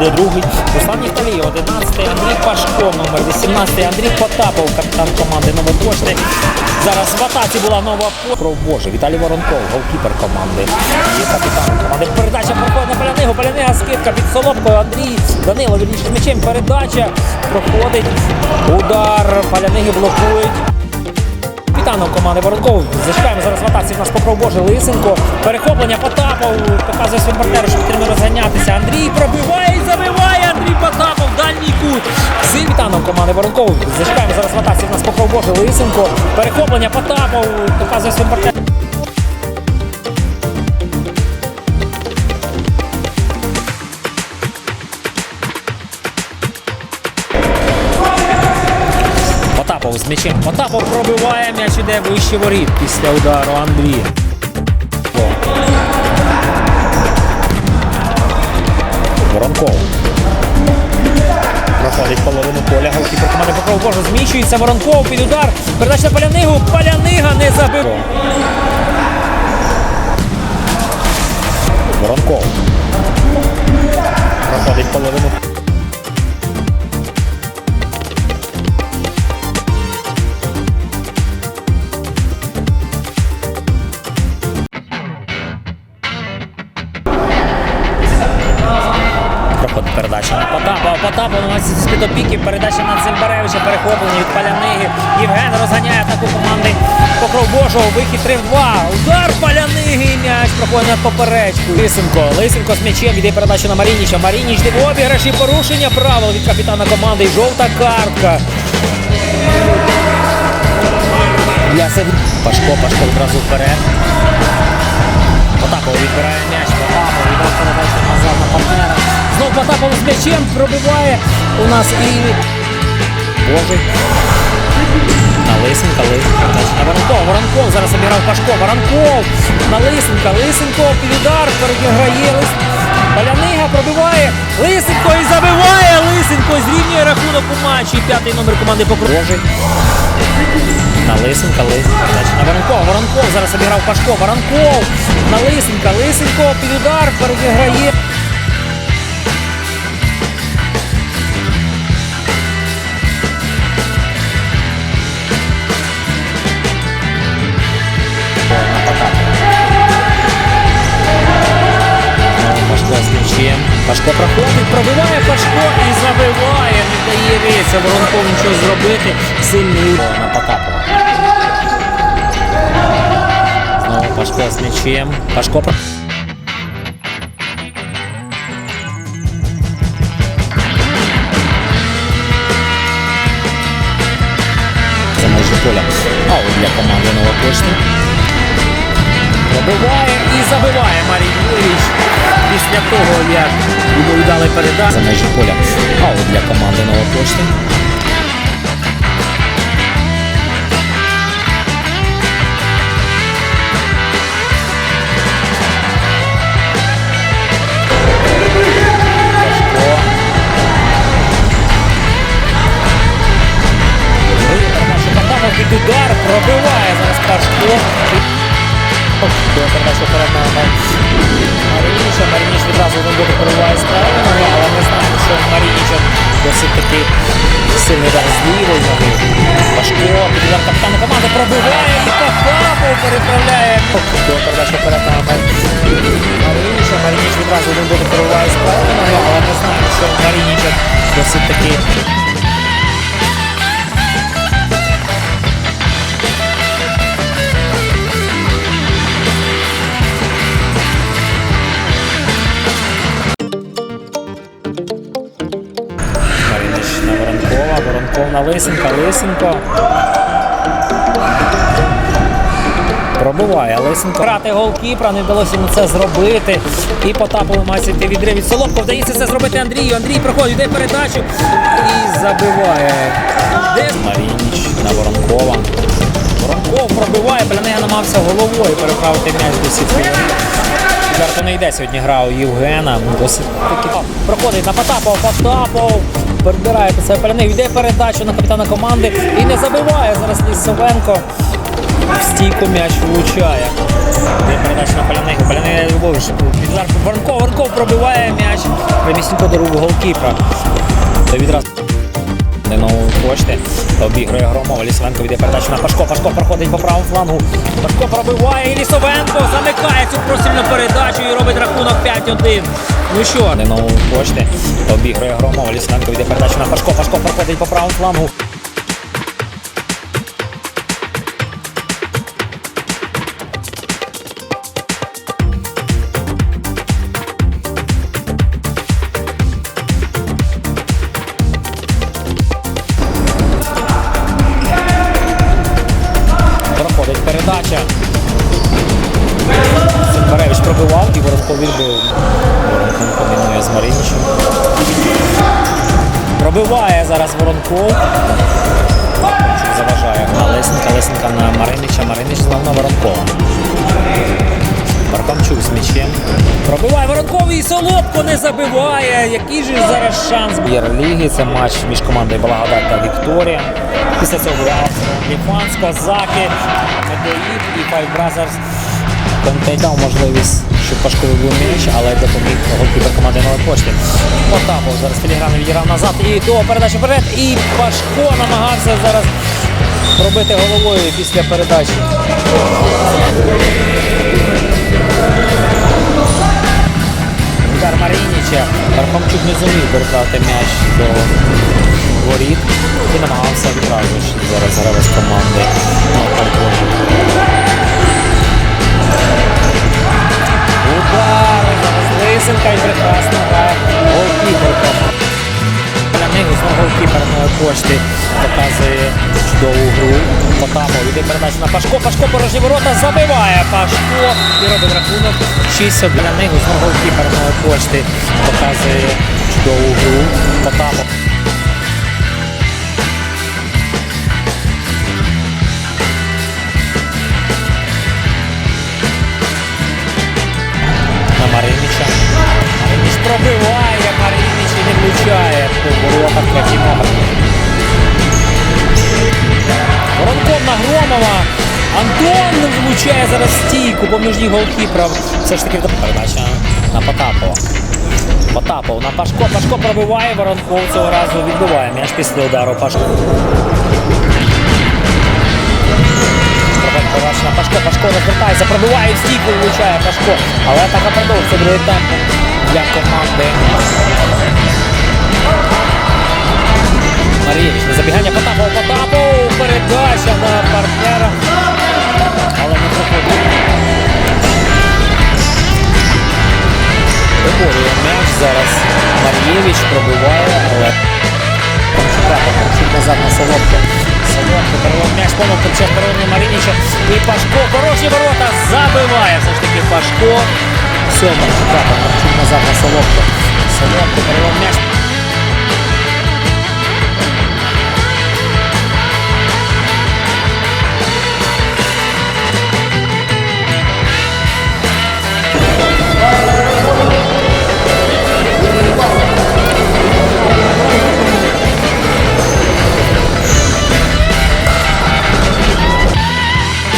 йде другий. Руслан Ніколій, 11 Андрій Пашко, номер 18 Андрій Потапов, капітан команди Новопошти. Зараз в атаці була нова Про Боже, Віталій Воронков, голкіпер команди. Є капітан команди. Передача проходить на Паляниго. Палянига скидка під Солодкою. Андрій Данило вірніше з. Передача проходить. Удар. Паляниги блокують. Капітаном команди Воронков. Зачекаємо зараз в атаці. У нас покров Лисенко. Перехоплення Потапов. Показує своїм партнеру, що потрібно розганятися. Андрій пробиває і забиває. Андрій Потапов. Дальній кут. З капітаном команди Воронков. Зачекаємо зараз в атаці. У нас покров Лисенко. Перехоплення Потапов. Показує своїм партнеру. Потапов з м'ячем. Потапов пробиває м'яч іде вище воріт після удару Андрія. Воронков. Проходить половину поля. Голкіпер команди Покров Боже зміщується. Воронков під удар. Передача на Палянигу. Палянига не забив. Воронков. Проходить половину. Потапов наносить з-під опіки. Передача на Цимбаревича. Перехоплення від Паляниги. Євген розганяє атаку команди Покров Божого. Вихід 3-2. Удар Паляниги. М'яч проходить над поперечку. Лисенко. Лисенко з м'ячем. Іде передача на Марініча. Марініч в обіграші. Порушення правил від капітана команди. Жовта картка. Для Пашко, Пашко одразу вперед. Потапов відбирає м'яч. Потапов з м'ячем пробиває у нас і Божий. На Лисенка, Лисенка. На Воронков. Воронков зараз обіграв Пашко. Воронков на Лисенка. Лисенко під удар. Переграє Лис. Палянига пробиває. Лисенко і забиває. Лисенко зрівнює рахунок у матчі. П'ятий номер команди Покрожий. На Лисенка, Лисенка. На Воронкова. Воронков зараз обіграв Пашко. Воронков на Лисенка. Лисенко під удар переграє. М'ячем. Пашко проходить, пробиває Пашко і забиває. Не дає Рейця Воронков нічого зробити. Сильний на Потапова. Знову Пашко з м'ячем. Пашко Це майже поля. Аут для команди Новопочти. Пробиває і забиває Марій Юрійович після того, як йому віддали передачу. За межі поля. Аут для команди. Під удар, пробиває зараз Пашко. До передачі вперед на Марініча. Марініч один буде перебуває з правої але ми знаємо, що Марініча досить таки сильний удар з лівої ноги. Важко, під удар капітана команди пробиває і Потапов переправляє. До передачі вперед на Марініча. Марініч відразу один буде перебуває з правої але ми знаємо, що Марініча досить таки Лисенка, Лисенко. Пробиває Лисенко. Грати голкіпра, не вдалося йому це зробити. І Потапов має йти відрив від Солодко. Вдається це зробити Андрію. Андрій проходить, йде передачу і забиває. Де Марініч на Воронкова. Воронков пробиває, Плянига намагався головою переправити м'яч до сітки. Жарко не йде сьогодні гра у Євгена. Досить таки проходить на Потапов, Потапов. Перебирає під себе Паляник, йде передачу на капітана команди і не забиває зараз Лісовенко. В стійку м'яч влучає. Де передача на Полянегу. Полянега Любович. Зараз Воронков, Воронков пробиває м'яч. Примісненько до рук голкіпера. Та відразу на кошти. Обігрує Громова. Лісовенко йде передачу на Пашко. Пашко проходить по правому флангу. Пашко пробиває і Лісовенко замикає цю просильну передачу і робить рахунок 5-1. Ну що, на кошти. Обігрує Громова. Лісовенко йде передачу на Пашко. Пашко проходить по правому флангу. І Воронков відбив. Воронков комбінує з Маринічем. Пробиває зараз Воронков. Заважає Лесенка. Лесенка на Маринича. Маринич знову на Воронкова. Маркамчук з м'ячем. Пробиває Воронков і Солодко не забиває. Який же зараз шанс? Єрліги. Це матч між командою Благодать та Вікторія. Після цього буде Ліфанс, Козаки, і Brothers. Контей дав можливість, щоб Пашко вибив м'яч, але допоміг голкіпер команди Нової Пошти. Потапов зараз філіграми відіграв назад і до передачі вперед. І Пашко намагався зараз пробити головою після передачі. Удар Марініча. Пархомчук не зумів передати м'яч до воріт і намагався відразу ж зараз гравець команди. Зараз і прекрасно грає голкіперка. Для них знову голкіпер кошти. показує чудову гру. Потапов іде передача на Пашко. Пашко порожні ворота забиває Пашко і робить рахунок 6 Для них знову голкіпер кошти. показує чудову гру. Потапов. Воронков на Громова. Антон влучає зараз стійку поміж ніг голкіпера. Все ж таки передача на Потапова. Потапов на Пашко. Пашко пробиває, Воронков цього разу відбиває м'яч після удару Пашко. На Пашко, Пашко розвертається, пробиває в стійку, влучає Пашко. Але атака продовжується другий тайм для команди. Передача на партнера. Але не проходить. Виборює м'яч зараз. Мар'євич пробиває, але Чуть назад на Солодко. Солодко перевод м'яч помилку через переводний Марініча. І Пашко, порожні ворота, забиває все ж таки Пашко. Четвертий, чуть назад на Солодко. Солодко перевод м'яч.